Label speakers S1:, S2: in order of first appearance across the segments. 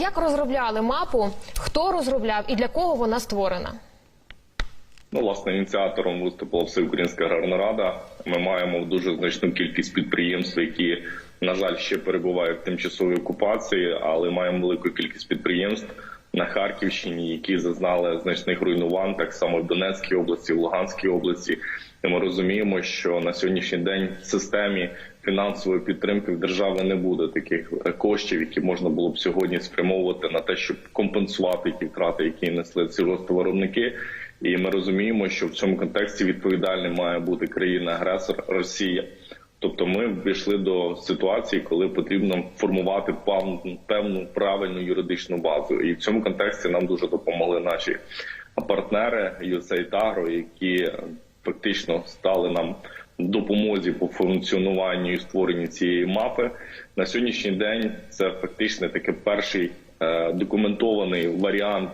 S1: Як розробляли мапу? Хто розробляв і для кого вона створена?
S2: Ну, власне, ініціатором виступила Всеукраїнська аграрна рада. Ми маємо дуже значну кількість підприємств, які, на жаль, ще перебувають в тимчасовій окупації, але маємо велику кількість підприємств на Харківщині, які зазнали значних руйнувань, так само в Донецькій області, в Луганській області. І ми розуміємо, що на сьогоднішній день в системі фінансової підтримки в держави не буде таких коштів, які можна було б сьогодні спрямовувати на те, щоб компенсувати ті втрати, які несли ці виробники. І ми розуміємо, що в цьому контексті відповідальним має бути країна-агресор Росія. Тобто, ми вийшли до ситуації, коли потрібно формувати певну, певну правильну юридичну базу, і в цьому контексті нам дуже допомогли наші партнери USAID Agro, які фактично стали нам допомозі по функціонуванню і створенню цієї мапи. На сьогоднішній день це фактично таки перший е, документований варіант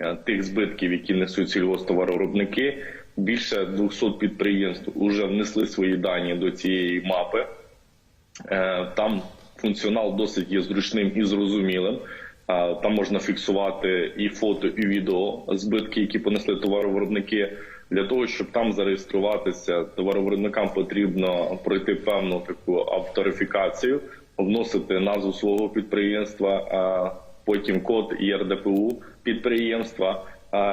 S2: е, тих збитків, які несуть сільгосптоваровиробники. Більше 200 підприємств вже внесли свої дані до цієї мапи. Е, Там функціонал досить є зручним і зрозумілим. Там можна фіксувати і фото, і відео збитки, які понесли товаровиробники. Для того щоб там зареєструватися, товаровиробникам потрібно пройти певну таку авторифікацію, вносити назву свого підприємства, потім код ЄРДПУ підприємства.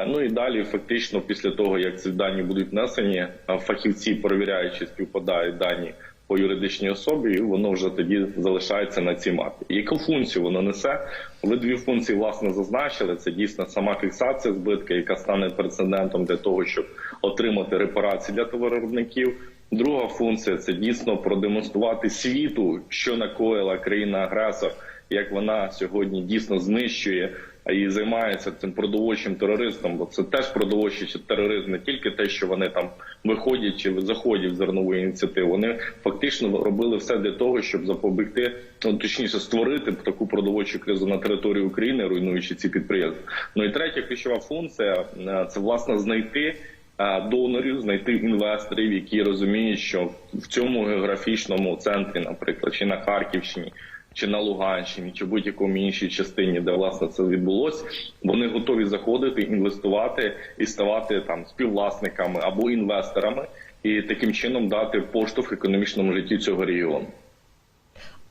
S2: Ну і далі, фактично, після того як ці дані будуть внесені, фахівці перевіряючи, співпадають дані по юридичній особі, і воно вже тоді залишається на цій мапі. Яку функцію воно несе? Ви дві функції власне зазначили. Це дійсно сама фіксація збитка, яка стане прецедентом для того, щоб отримати репарації для товаровиробників. Друга функція це дійсно продемонструвати світу, що накоїла країна-агресор, як вона сьогодні дійсно знищує і займається цим продовольчим тероризмом. Бо це теж продовольчий тероризм, не тільки те, що вони там виходять чи заходять в зернову ініціативу. Вони фактично робили все для того, щоб запобігти, ну точніше створити таку продовольчу кризу на території України, руйнуючи ці підприємства. Ну і третя ключова функція е, це власне знайти. е, Донорів знайти інвесторів, які розуміють, що в цьому географічному центрі, наприклад, чи на Харківщині, чи на Луганщині, чи в будь-якому іншій частині, де власне це відбулося, вони готові заходити, інвестувати і ставати там співвласниками або інвесторами, і таким чином дати поштовх економічному житті цього регіону.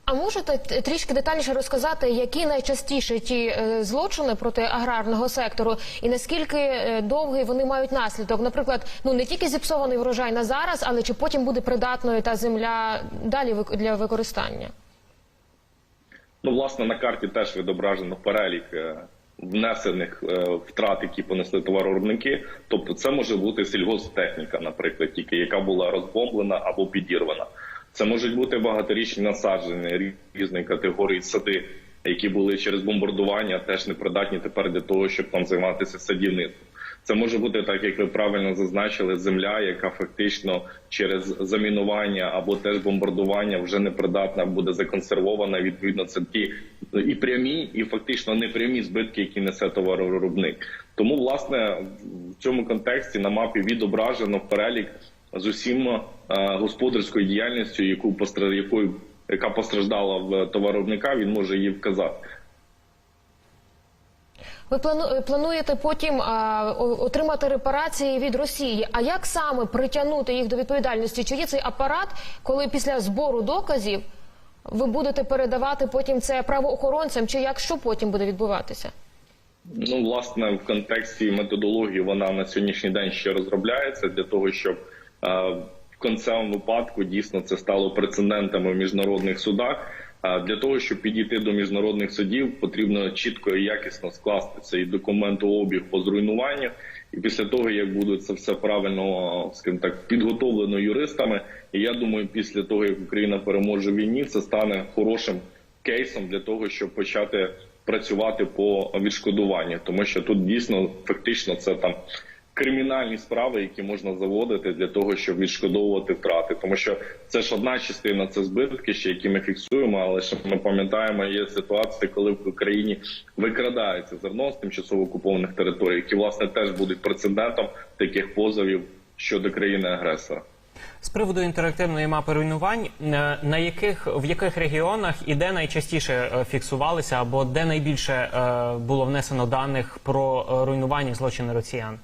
S1: А можете трішки детальніше розказати, які найчастіше ті е, злочини проти аграрного сектору, і наскільки е, довгий вони мають наслідок? Наприклад, ну не тільки зіпсований врожай на зараз, але чи потім буде придатною та земля далі для використання?
S2: Ну, власне, на карті теж відображено перелік е, внесених е, втрат, які понесли товаровиробники. Тобто, це може бути сільгосптехніка, наприклад, тільки яка була розбомблена або підірвана. Це можуть бути багаторічні насадження різної категорії сади, які були через бомбардування, теж непридатні тепер для того, щоб там займатися садівництвом. Це може бути так, як ви правильно зазначили, земля, яка фактично через замінування або теж бомбардування вже непридатна, буде законсервована. Відповідно, це ті і прямі, і фактично непрямі збитки, які несе товаровиробник. Тому, власне, в цьому контексті на мапі відображено перелік з усім е, господарською діяльністю, яку якою яка постраждала в товаровиробника, він може її вказати.
S1: Ви плану- плануєте потім отримати репарації від Росії. А як саме притягнути їх до відповідальності? Чи є цей апарат, коли після збору доказів ви будете передавати потім це правоохоронцям? Чи як що потім буде відбуватися?
S2: Ну, власне, в контексті методології вона на сьогоднішній день ще розробляється для того, щоб в кінцевому випадку дійсно це стало прецедентами в міжнародних судах. Для того, щоб підійти до міжнародних судів, потрібно чітко і якісно скласти цей документообіг по зруйнуванню. І після того, як буде це все правильно, скажімо так, підготовлено юристами, і я думаю, після того як Україна переможе в війні, це стане хорошим кейсом для того, щоб почати працювати по відшкодуванню, тому що тут дійсно фактично це там кримінальні справи, які можна заводити для того, щоб відшкодовувати втрати, тому що це ж одна частина, це збитки, ще які ми фіксуємо. Але ж ми пам'ятаємо, є ситуації, коли в Україні викрадається зерно з тимчасово окупованих територій, які власне теж будуть прецедентом таких позовів щодо країни агресора.
S3: З приводу інтерактивної мапи руйнувань, е, на яких в яких регіонах і де найчастіше е, фіксувалися, або де найбільше е, було внесено даних про руйнування злочини росіян?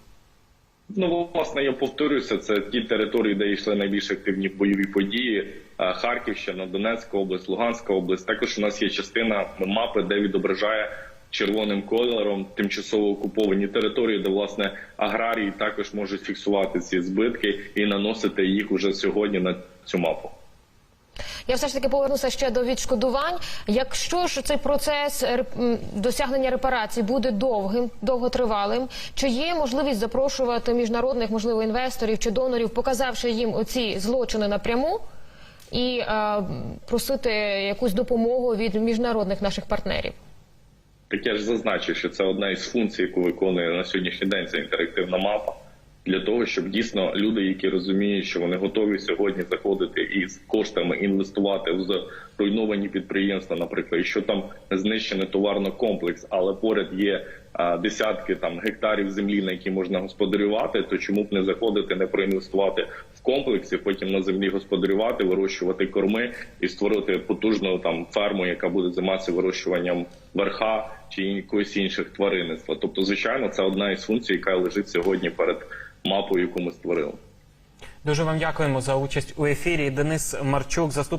S2: Ну, власне, я повторюся, це ті території, де йшли найбільш активні бойові події: Е, Харківщина, Донецька область, Луганська область. Також у нас є частина мапи, де відображає червоним кольором тимчасово окуповані території, де власне аграрії також можуть фіксувати ці збитки і наносити їх уже сьогодні на цю мапу.
S1: Я все ж таки повернуся ще до відшкодувань. Якщо ж цей процес досягнення репарацій буде довгим, довготривалим, чи є можливість запрошувати міжнародних, можливо, інвесторів чи донорів, показавши їм оці злочини напряму, і е, просити якусь допомогу від міжнародних наших партнерів?
S2: Так я ж зазначив, що це одна із функцій, яку виконує на сьогоднішній день ця інтерактивна мапа. Для того щоб дійсно люди, які розуміють, що вони готові сьогодні заходити і з коштами інвестувати в зруйновані підприємства, наприклад, і що там знищений товарно комплекс, але поряд є десятки там гектарів землі, на які можна господарювати, то чому б не заходити, не проінвестувати в комплекси, потім на землі господарювати, вирощувати корми і створити потужну там ферму, яка буде займатися вирощуванням верха чи якоїсь інших тваринництва. Тобто, звичайно, це одна із функцій, яка лежить сьогодні перед мапою, яку ми створили.
S3: Дуже вам дякуємо за участь у ефірі. Денис Марчук, заступник.